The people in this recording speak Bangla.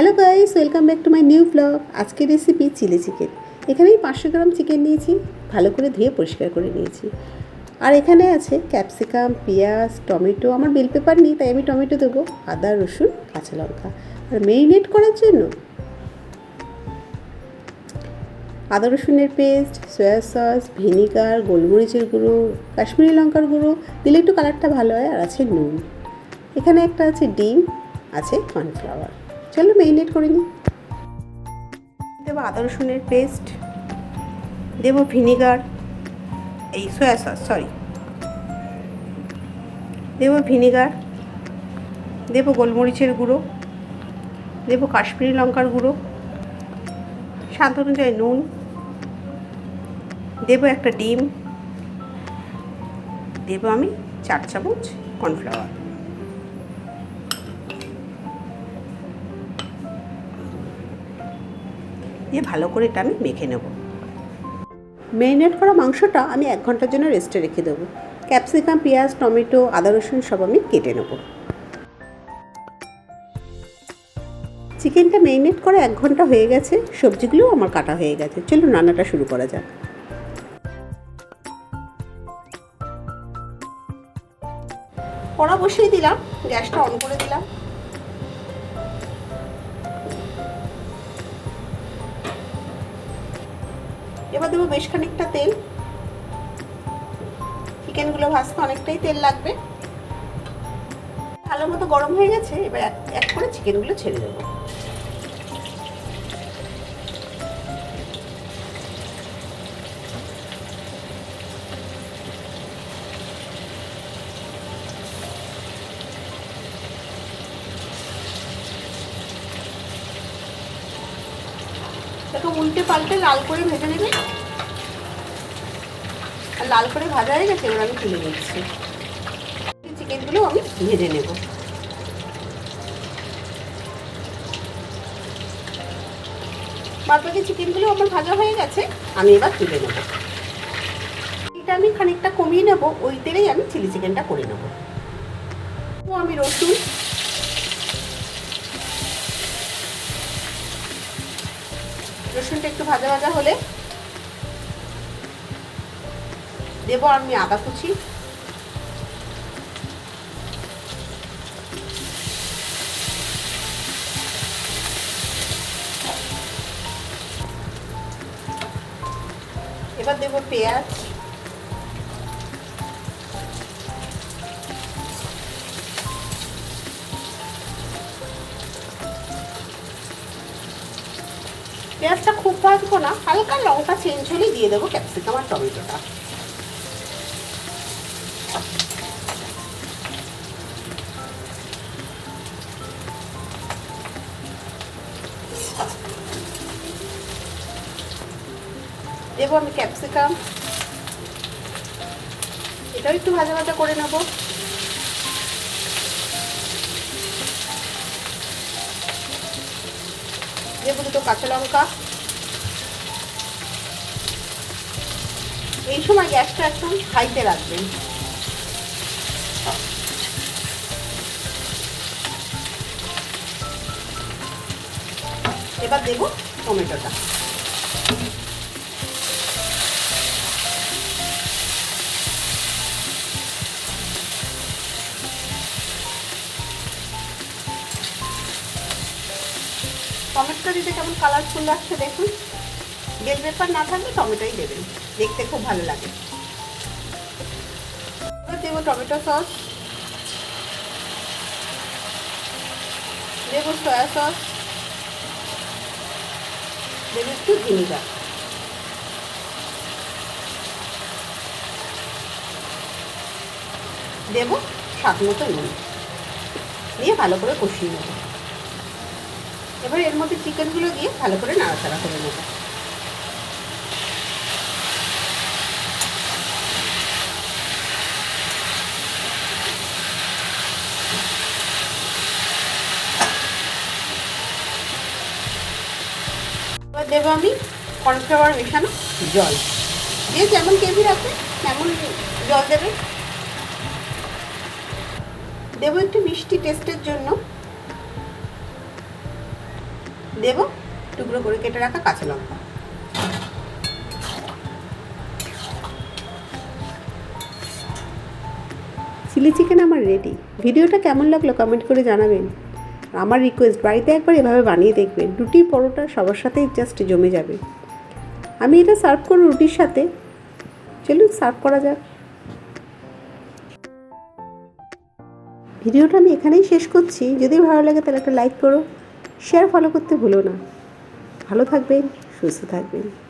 Hello guys, welcome back to my new blog. আজকের রেসিপি চিলি চিকেন। এখানেই পাঁচশো গ্রাম চিকেন নিয়েছি, ভালো করে ধুয়ে পরিষ্কার করে নিয়েছি। আর এখানে আছে ক্যাপসিকাম, পেঁয়াজ, টমেটো। আমার বেল পেপার নেই, তাই আমি টমেটো দেবো, আদা, রসুন, কাঁচা লঙ্কা। আর মেরিনেট করার জন্য আদা, রসুনের পেস্ট সয়া সস ভিনিগার গোলমরিচের গুঁড়ো, কাশ্মীরি লঙ্কার গুঁড়ো, দিলে একটু কালারটা ভালো হয়, আর আছে নুন। এখানে একটা আছে ডিম, আছে কর্নফ্লাওয়ার চলো মেরিনেট করে নিই। দেবো আদা রসুনের পেস্ট দেবো ভিনিগার এই সয়া সস সরি দেবো ভিনিগার দেবো গোলমরিচের গুঁড়ো, দেবো কাশ্মীরি লঙ্কার গুঁড়ো, স্বাদ অনুযায়ী নুন, দেবো একটা ডিম, দেবো আমি চার চামচ কর্নফ্লাওয়ার দিয়ে ভালো করে এটা আমি মেখে নেব। ম্যারিনেট করা মাংসটা আমি এক ঘণ্টার জন্য রেস্টে রেখে দেবো। ক্যাপসিকাম, পেঁয়াজ, টমেটো, আদা, রসুন সব আমি কেটে নেব। চিকেনটা ম্যারিনেট করা এক ঘণ্টা হয়ে গেছে সবজিগুলোও আমার কাটা হয়ে গেছে। চলুন রান্নাটা শুরু করা যাক। কড়া বসিয়ে দিলাম, গ্যাসটা অন করে দিলাম। এবার দেবো বেশ খানিকটা তেল। চিকেনগুলো ভাজতে অনেকটাই তেল লাগবে। ভালো মতো গরম হয়ে গেছে, এবার এক করে চিকেনগুলো ছেড়ে দেবো। দেখো উল্টে পাল্টে লাল করে ভেজে নেবে আর লাল করে ভাজা হয়ে গেছে, এবার আমি তুলে নিচ্ছি। চিকেনগুলো আমি ভেজে নেব। বাদবাকি চিকেনগুলো আমার ভাজা হয়ে গেছে, আমি এবার তুলে নেব। এটা আমি খানিকটা কমিয়ে নেব, ওই তেলেই আমি চিলি চিকেনটা করে নেব। আমি রসুন রসুনটা একটু ভাজা ভাজা হলে দেবো আমি আদা কুচি। এবার দেবো পেঁয়াজ। পেঁয়াজটা খুব ভাজবো না, হালকা লঙ্কা চেঞ্জ হলে দিয়ে দেবো ক্যাপসিকাম আর টমেটোটা। দেবো আমি ক্যাপসিকাম এটাও একটু ভাজা ভাজা করে নেব। দেবো দুটো কাঁচা লঙ্কা। এই সময় গ্যাসটা একদম খাইতে রাখবেন। এবার দেবো টমেটোটা। টমেটোটা দিতে কেমন কালারফুল লাগছে দেখুন? বেল পেপার না থাকলে টমেটোই দেবেন, দেখতে খুব ভালো লাগে। দেবো টমেটো সস দেবো সয়া সস দেবো একটু ভিনিগার দেবো স্বাদ মতো নুন। দিয়ে ভালো করে কষিয়ে নেব। এবার এর মধ্যে চিকেনগুলো দিয়ে ভালো করে নাড়াচাড়া করে নেব। এবার দেবো আমি কর্নফ্লাওয়ার মেশানো জল। যে যেমন কেভি রাখবে, তেমন জল দেবে। দেবো একটু মিষ্টি টেস্টের জন্য। দেবো, টুকরো করে কেটে রাখা কাঁচা লঙ্কা। চিলি চিকেন আমার রেডি ভিডিওটা কেমন লাগল কমেন্ট করে জানাবেন। আমার রিকোয়েস্ট বাড়িতে একবার এভাবে বানিয়ে দেখবেন। রুটি, পরোটা সবার সাথেই জাস্ট জমে যাবে। আমি এটা সার্ভ করব রুটির সাথে। চলুন সার্ভ করা যাক। ভিডিওটা আমি এখানেই শেষ করছি। যদি ভালো লাগে তাহলে একটা লাইক করো। শেয়ার ফলো করতে ভুলো না। ভালো থাকবেন সুস্থ থাকবেন।